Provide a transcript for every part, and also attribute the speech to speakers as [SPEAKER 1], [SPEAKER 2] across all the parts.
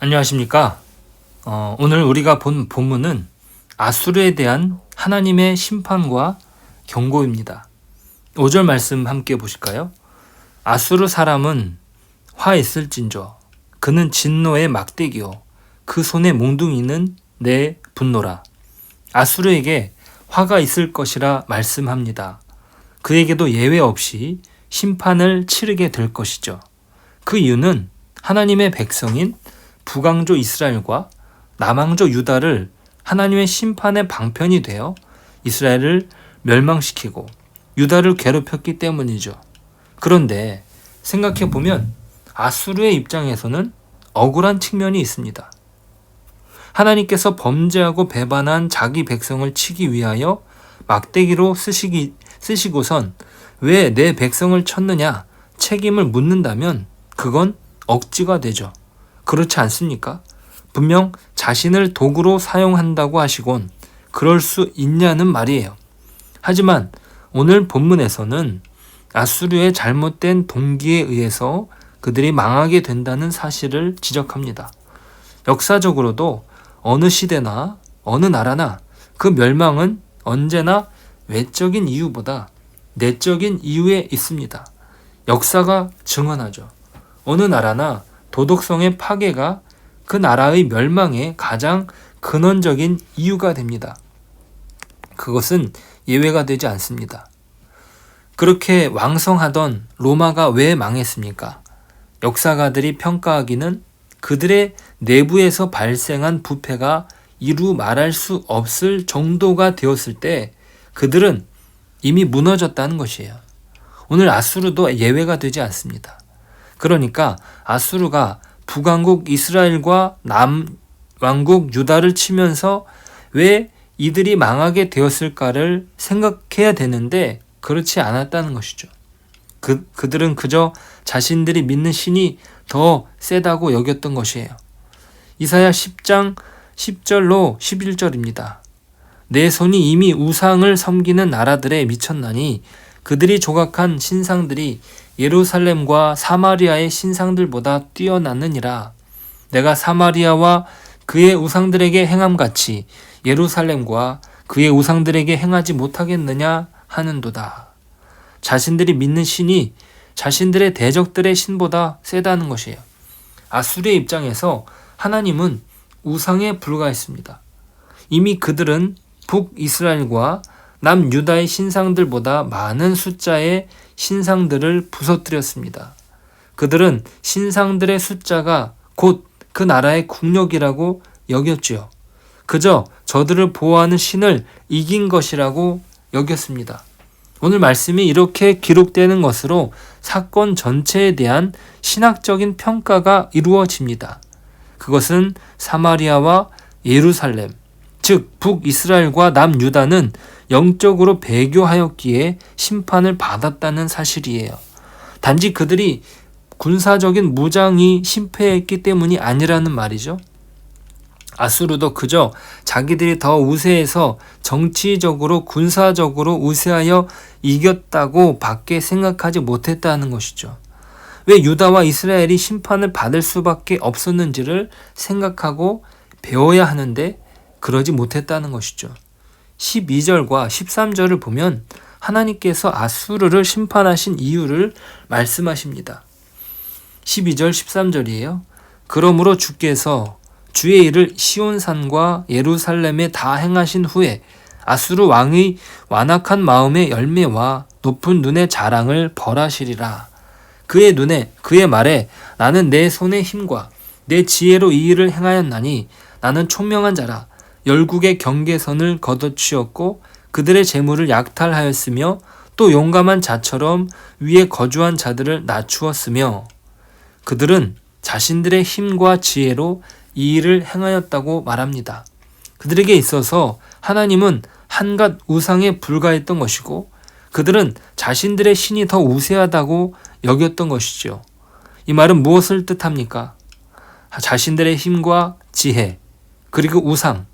[SPEAKER 1] 안녕하십니까. 어, 오늘 우리가 본 본문은 아수르에 대한 하나님의 심판과 경고입니다. 5절 말씀 함께 보실까요? 아수르 사람은 화 있을진저 그는 진노의 막대기요 그 손에 몽둥이는 내 분노라 아수르에게 화가 있을 것이라 말씀합니다. 그에게도 예외 없이 심판을 치르게 될 것이죠. 그 이유는 하나님의 백성인 북왕조 이스라엘과 남왕조 유다를 하나님의 심판의 방편이 되어 이스라엘을 멸망시키고 유다를 괴롭혔기 때문이죠. 그런데 생각해 보면 아수르의 입장에서는 억울한 측면이 있습니다. 하나님께서 범죄하고 배반한 자기 백성을 치기 위하여 막대기로 쓰시기, 쓰시고선 왜 내 백성을 쳤느냐 책임을 묻는다면 그건 억지가 되죠. 그렇지 않습니까? 분명 자신을 도구로 사용한다고 하시곤 그럴 수 있냐는 말이에요. 하지만 오늘 본문에서는 아수르의 잘못된 동기에 의해서 그들이 망하게 된다는 사실을 지적합니다. 역사적으로도 어느 시대나 어느 나라나 그 멸망은 언제나 외적인 이유보다 내적인 이유에 있습니다. 역사가 증언하죠. 어느 나라나 도덕성의 파괴가 그 나라의 멸망의 가장 근원적인 이유가 됩니다. 그것은 예외가 되지 않습니다. 그렇게 왕성하던 로마가 왜 망했습니까? 역사가들이 평가하기는 그들의 내부에서 발생한 부패가 이루 말할 수 없을 정도가 되었을 때 그들은 이미 무너졌다는 것이에요. 오늘 아수르도 예외가 되지 않습니다. 그러니까 아수르가 북왕국 이스라엘과 남왕국 유다를 치면서 왜 이들이 망하게 되었을까를 생각해야 되는데 그렇지 않았다는 것이죠. 그, 그들은 그저 자신들이 믿는 신이 더 세다고 여겼던 것이에요. 이사야 10장 10절로 11절입니다. 내 손이 이미 우상을 섬기는 나라들에 미쳤나니 그들이 조각한 신상들이 예루살렘과 사마리아의 신상들보다 뛰어났느니라. 내가 사마리아와 그의 우상들에게 행함같이 예루살렘과 그의 우상들에게 행하지 못하겠느냐 하는도다. 자신들이 믿는 신이 자신들의 대적들의 신보다 세다는 것이에요. 아수리의 입장에서 하나님은 우상에 불과했습니다. 이미 그들은 북이스라엘과 남유다의 신상들보다 많은 숫자의 신상들을 부서뜨렸습니다. 그들은 신상들의 숫자가 곧 그 나라의 국력이라고 여겼지요. 그저 저들을 보호하는 신을 이긴 것이라고 여겼습니다. 오늘 말씀이 이렇게 기록되는 것으로 사건 전체에 대한 신학적인 평가가 이루어집니다. 그것은 사마리아와 예루살렘, 즉 북이스라엘과 남유다는 영적으로 배교하였기에 심판을 받았다는 사실이에요. 단지 그들이 군사적인 무장이 심패했기 때문이 아니라는 말이죠. 아수르도 그저 자기들이 더 우세해서 정치적으로 군사적으로 우세하여 이겼다고 밖에 생각하지 못했다는 것이죠. 왜 유다와 이스라엘이 심판을 받을 수밖에 없었는지를 생각하고 배워야 하는데 그러지 못했다는 것이죠. 12절과 13절을 보면 하나님께서 아수르를 심판하신 이유를 말씀하십니다. 12절 13절이에요. 그러므로 주께서 주의 일을 시온산과 예루살렘에 다 행하신 후에 아수르 왕의 완악한 마음의 열매와 높은 눈의 자랑을 벌하시리라. 그의 눈에 그의 말에 나는 내 손의 힘과 내 지혜로 이 일을 행하였나니 나는 총명한 자라 열국의 경계선을 걷어치었고 그들의 재물을 약탈하였으며 또 용감한 자처럼 위에 거주한 자들을 낮추었으며 그들은 자신들의 힘과 지혜로 이 일을 행하였다고 말합니다. 그들에게 있어서 하나님은 한갓 우상에 불과했던 것이고 그들은 자신들의 신이 더 우세하다고 여겼던 것이죠. 이 말은 무엇을 뜻합니까? 자신들의 힘과 지혜, 그리고 우상,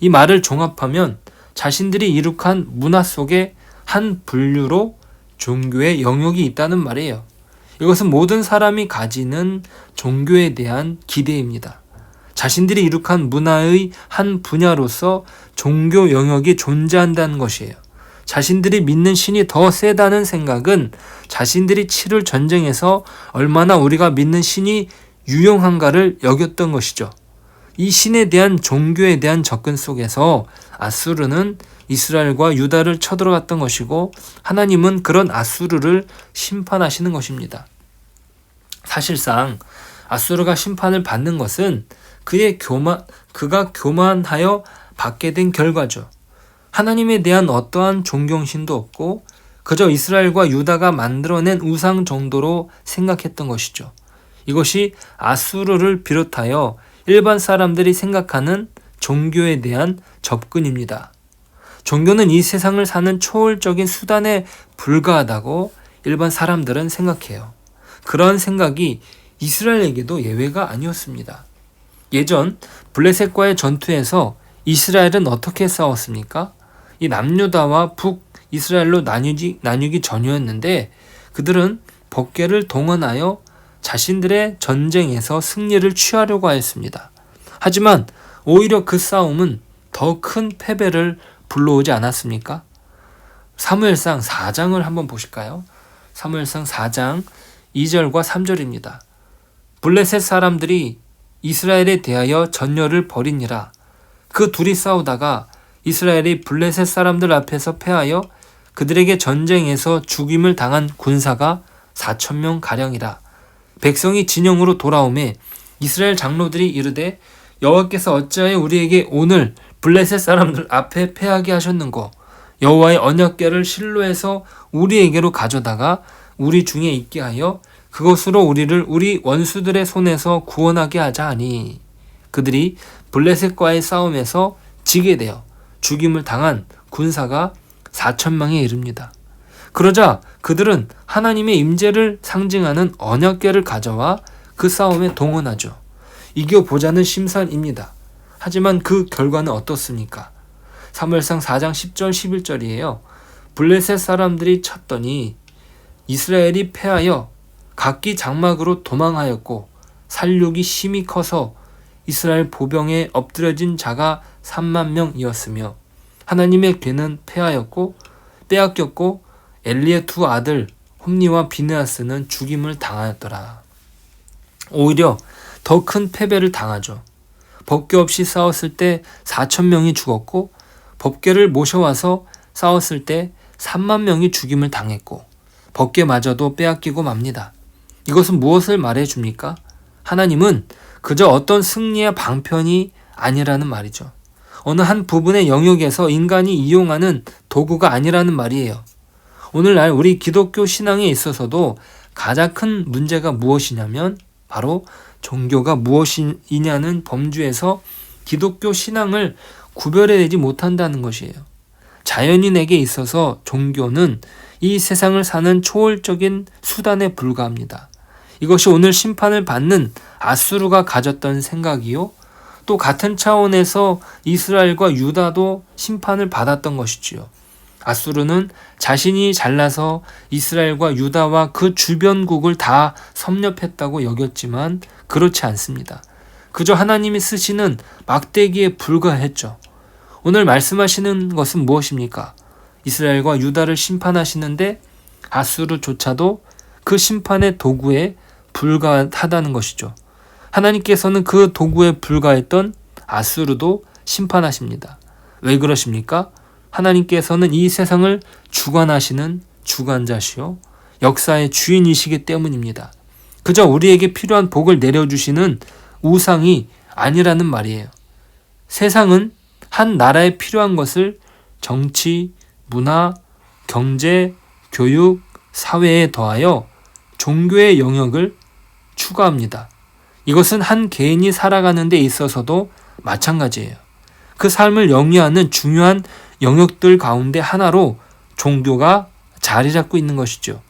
[SPEAKER 1] 이 말을 종합하면 자신들이 이룩한 문화 속에 한 분류로 종교의 영역이 있다는 말이에요. 이것은 모든 사람이 가지는 종교에 대한 기대입니다. 자신들이 이룩한 문화의 한 분야로서 종교 영역이 존재한다는 것이에요. 자신들이 믿는 신이 더 세다는 생각은 자신들이 치를 전쟁에서 얼마나 우리가 믿는 신이 유용한가를 여겼던 것이죠. 이 신에 대한 종교에 대한 접근 속에서 아수르는 이스라엘과 유다를 쳐들어갔던 것이고 하나님은 그런 아수르를 심판하시는 것입니다. 사실상 아수르가 심판을 받는 것은 그의 교만 그가 교만하여 받게 된 결과죠. 하나님에 대한 어떠한 존경심도 없고 그저 이스라엘과 유다가 만들어낸 우상 정도로 생각했던 것이죠. 이것이 아수르를 비롯하여 일반 사람들이 생각하는 종교에 대한 접근입니다. 종교는 이 세상을 사는 초월적인 수단에 불과하다고 일반 사람들은 생각해요. 그러한 생각이 이스라엘에게도 예외가 아니었습니다. 예전 블레셋과의 전투에서 이스라엘은 어떻게 싸웠습니까? 이 남유다와 북 이스라엘로 나뉘기, 나뉘기 전이었는데 그들은 법계를 동원하여 자신들의 전쟁에서 승리를 취하려고 하였습니다. 하지만 오히려 그 싸움은 더 큰 패배를 불러오지 않았습니까? 사무엘상 4장을 한번 보실까요? 사무엘상 4장 2절과 3절입니다. 블레셋 사람들이 이스라엘에 대하여 전열을 벌이니라. 그 둘이 싸우다가 이스라엘이 블레셋 사람들 앞에서 패하여 그들에게 전쟁에서 죽임을 당한 군사가 4천 명 가량이라. 백성이 진영으로 돌아오매 이스라엘 장로들이 이르되 여호와께서 어찌하여 우리에게 오늘 블레셋 사람들 앞에 패하게 하셨는고 여호와의 언약궤를 실로에서 우리에게로 가져다가 우리 중에 있게 하여 그것으로 우리를 우리 원수들의 손에서 구원하게 하자 하니 그들이 블레셋과의 싸움에서 지게 되어 죽임을 당한 군사가 4천명에 이릅니다. 그러자 그들은 하나님의 임재를 상징하는 언약궤를 가져와 그 싸움에 동원하죠. 이겨보자는 심산입니다. 하지만 그 결과는 어떻습니까? 사무엘상 4장 10절 11절이에요. 블레셋 사람들이 쳤더니 이스라엘이 패하여 각기 장막으로 도망하였고 살육이 심히 커서 이스라엘 보병에 엎드려진 자가 3만 명이었으며 하나님의 괴는 패하였고 빼앗겼고 엘리의 두 아들 홈니와 비느아스는 죽임을 당하였더라. 오히려 더 큰 패배를 당하죠. 법궤 없이 싸웠을 때 4천 명이 죽었고 법궤를 모셔와서 싸웠을 때 3만 명이 죽임을 당했고 법궤마저도 빼앗기고 맙니다. 이것은 무엇을 말해 줍니까? 하나님은 그저 어떤 승리의 방편이 아니라는 말이죠. 어느 한 부분의 영역에서 인간이 이용하는 도구가 아니라는 말이에요. 오늘날 우리 기독교 신앙에 있어서도 가장 큰 문제가 무엇이냐면 바로 종교가 무엇이냐는 범주에서 기독교 신앙을 구별해내지 못한다는 것이에요. 자연인에게 있어서 종교는 이 세상을 사는 초월적인 수단에 불과합니다. 이것이 오늘 심판을 받는 아수르가 가졌던 생각이요. 또 같은 차원에서 이스라엘과 유다도 심판을 받았던 것이지요. 아수르는 자신이 잘나서 이스라엘과 유다와 그 주변국을 다 섭렵했다고 여겼지만 그렇지 않습니다. 그저 하나님이 쓰시는 막대기에 불과했죠. 오늘 말씀하시는 것은 무엇입니까? 이스라엘과 유다를 심판하시는데 아수르조차도 그 심판의 도구에 불과하다는 것이죠. 하나님께서는 그 도구에 불과했던 아수르도 심판하십니다. 왜 그러십니까? 하나님께서는 이 세상을 주관하시는 주관자시요 역사의 주인이시기 때문입니다. 그저 우리에게 필요한 복을 내려주시는 우상이 아니라는 말이에요. 세상은 한 나라에 필요한 것을 정치, 문화, 경제, 교육, 사회에 더하여 종교의 영역을 추가합니다. 이것은 한 개인이 살아가는 데 있어서도 마찬가지예요. 그 삶을 영위하는 중요한 영역들 가운데 하나로 종교가 자리 잡고 있는 것이죠.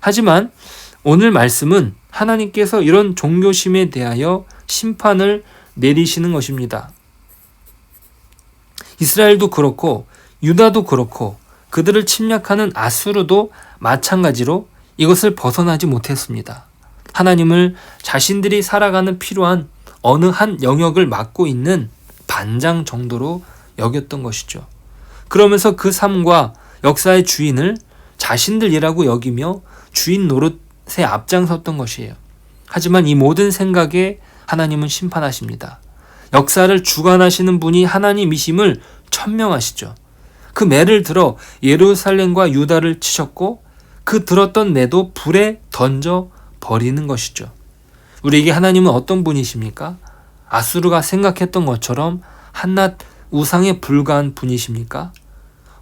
[SPEAKER 1] 하지만 오늘 말씀은 하나님께서 이런 종교심에 대하여 심판을 내리시는 것입니다. 이스라엘도 그렇고 유다도 그렇고 그들을 침략하는 아수르도 마찬가지로 이것을 벗어나지 못했습니다. 하나님을 자신들이 살아가는 필요한 어느 한 영역을 맡고 있는 반장 정도로 여겼던 것이죠. 그러면서 그 삶과 역사의 주인을 자신들 이라고 여기며 주인 노릇에 앞장섰던 것이에요. 하지만 이 모든 생각에 하나님은 심판하십니다. 역사를 주관하시는 분이 하나님이심을 천명하시죠. 그 매를 들어 예루살렘과 유다를 치셨고 그 들었던 매도 불에 던져 버리는 것이죠. 우리에게 하나님은 어떤 분이십니까? 아수르가 생각했던 것처럼 한낱 우상에 불과한 분이십니까?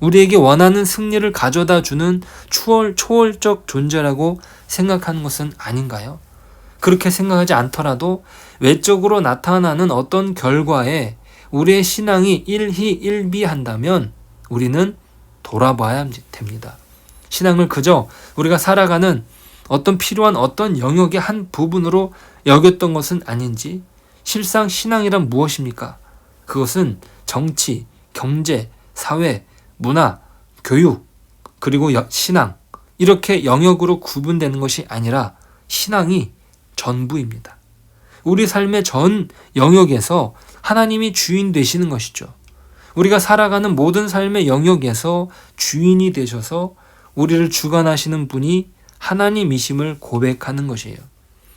[SPEAKER 1] 우리에게 원하는 승리를 가져다 주는 추월, 초월적 존재라고 생각하는 것은 아닌가요? 그렇게 생각하지 않더라도 외적으로 나타나는 어떤 결과에 우리의 신앙이 일희일비한다면 우리는 돌아봐야 됩니다. 신앙을 그저 우리가 살아가는 어떤 필요한 어떤 영역의 한 부분으로 여겼던 것은 아닌지 실상 신앙이란 무엇입니까? 그것은 정치, 경제, 사회, 문화, 교육, 그리고 신앙 이렇게 영역으로 구분되는 것이 아니라 신앙이 전부입니다. 우리 삶의 전 영역에서 하나님이 주인 되시는 것이죠. 우리가 살아가는 모든 삶의 영역에서 주인이 되셔서 우리를 주관하시는 분이 하나님이심을 고백하는 것이에요.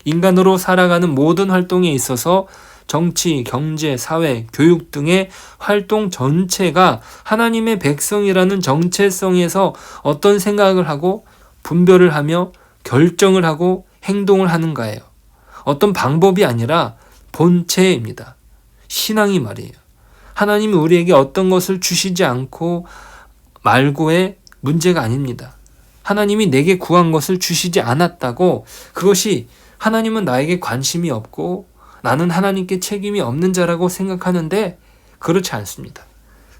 [SPEAKER 1] 인간으로 살아가는 모든 활동에 있어서 정치, 경제, 사회, 교육 등의 활동 전체가 하나님의 백성이라는 정체성에서 어떤 생각을 하고 분별을 하며 결정을 하고 행동을 하는가예요. 어떤 방법이 아니라 본체입니다. 신앙이 말이에요. 하나님이 우리에게 어떤 것을 주시지 않고 말고의 문제가 아닙니다. 하나님이 내게 구한 것을 주시지 않았다고 그것이 하나님은 나에게 관심이 없고 나는 하나님께 책임이 없는 자라고 생각하는데 그렇지 않습니다.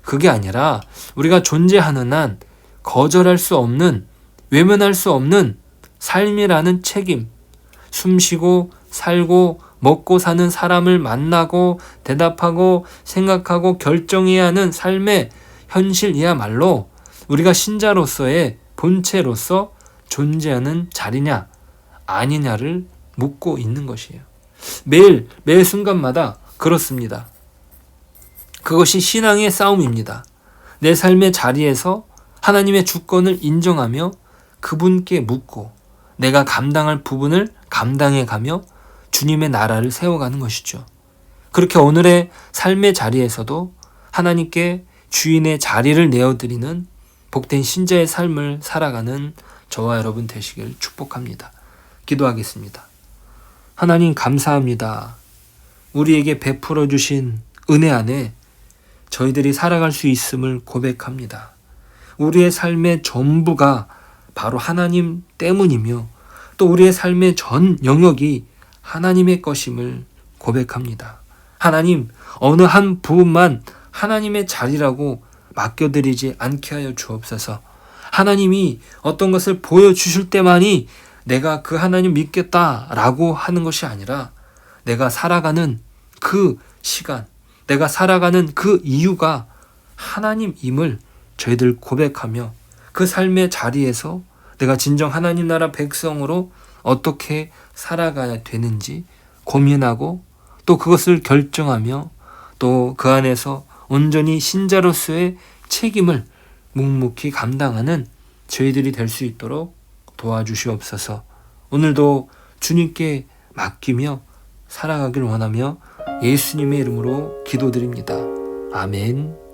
[SPEAKER 1] 그게 아니라 우리가 존재하는 한 거절할 수 없는 외면할 수 없는 삶이라는 책임, 숨 쉬고 살고 먹고 사는 사람을 만나고 대답하고 생각하고 결정해야 하는 삶의 현실이야말로 우리가 신자로서의 본체로서 존재하는 자리냐 아니냐를 묻고 있는 것이에요. 매일 매 순간마다 그렇습니다. 그것이 신앙의 싸움입니다. 내 삶의 자리에서 하나님의 주권을 인정하며 그분께 묻고 내가 감당할 부분을 감당해 가며 주님의 나라를 세워가는 것이죠. 그렇게 오늘의 삶의 자리에서도 하나님께 주인의 자리를 내어드리는 복된 신자의 삶을 살아가는 저와 여러분 되시길 축복합니다. 기도하겠습니다. 하나님 감사합니다. 우리에게 베풀어 주신 은혜 안에 저희들이 살아갈 수 있음을 고백합니다. 우리의 삶의 전부가 바로 하나님 때문이며 또 우리의 삶의 전 영역이 하나님의 것임을 고백합니다. 하나님, 어느 한 부분만 하나님의 자리라고 맡겨드리지 않게 하여 주옵소서. 하나님이 어떤 것을 보여주실 때만이 내가 그 하나님 믿겠다라고 하는 것이 아니라 내가 살아가는 그 시간, 내가 살아가는 그 이유가 하나님임을 저희들 고백하며 그 삶의 자리에서 내가 진정 하나님 나라 백성으로 어떻게 살아가야 되는지 고민하고 또 그것을 결정하며 또 그 안에서 온전히 신자로서의 책임을 묵묵히 감당하는 저희들이 될 수 있도록 도와주시옵소서. 오늘도 주님께 맡기며 살아가길 원하며 예수님의 이름으로 기도드립니다. 아멘.